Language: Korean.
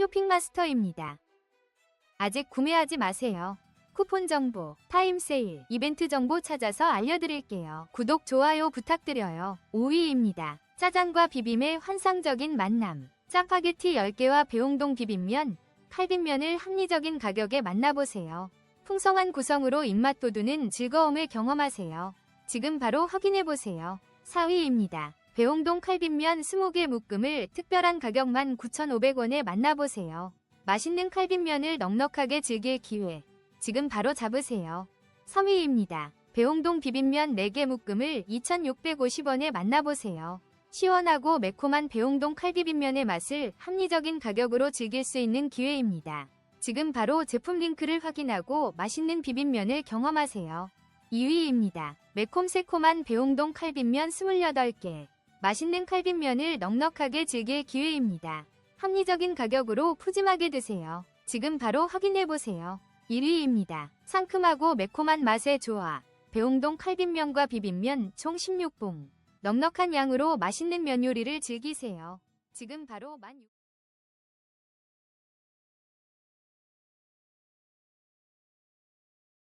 쇼핑마스터입니다. 아직 구매하지 마세요. 쿠폰 정보, 타임 세일, 이벤트 정보 찾아서 알려드릴게요. 구독, 좋아요 부탁드려요. 5위입니다. 짜장과 비빔의 환상적인 만남. 짜파게티 10개와 배홍동 비빔면, 칼빈면을 합리적인 가격에 만나보세요. 풍성한 구성으로 입맛 돋우는 즐거움을 경험하세요. 지금 바로 확인해보세요. 4위입니다. 배홍동 칼빈면 20개 묶음을 특별한 가격만 9,500원에 만나보세요. 맛있는 칼빈면을 넉넉하게 즐길 기회. 지금 바로 잡으세요. 3위입니다. 배홍동 비빔면 4개 묶음을 2,650원에 만나보세요. 시원하고 매콤한 배홍동 칼비빔면의 맛을 합리적인 가격으로 즐길 수 있는 기회입니다. 지금 바로 제품 링크를 확인하고 맛있는 비빔면을 경험하세요. 2위입니다. 매콤새콤한 배홍동 칼빈면 28개. 맛있는 칼빈면을 넉넉하게 즐길 기회입니다. 합리적인 가격으로 푸짐하게 드세요. 지금 바로 확인해보세요. 1위입니다. 상큼하고 매콤한 맛의 조화. 배홍동 칼빈면과 비빔면 총 16봉. 넉넉한 양으로 맛있는 면 요리를 즐기세요. 지금 바로 16...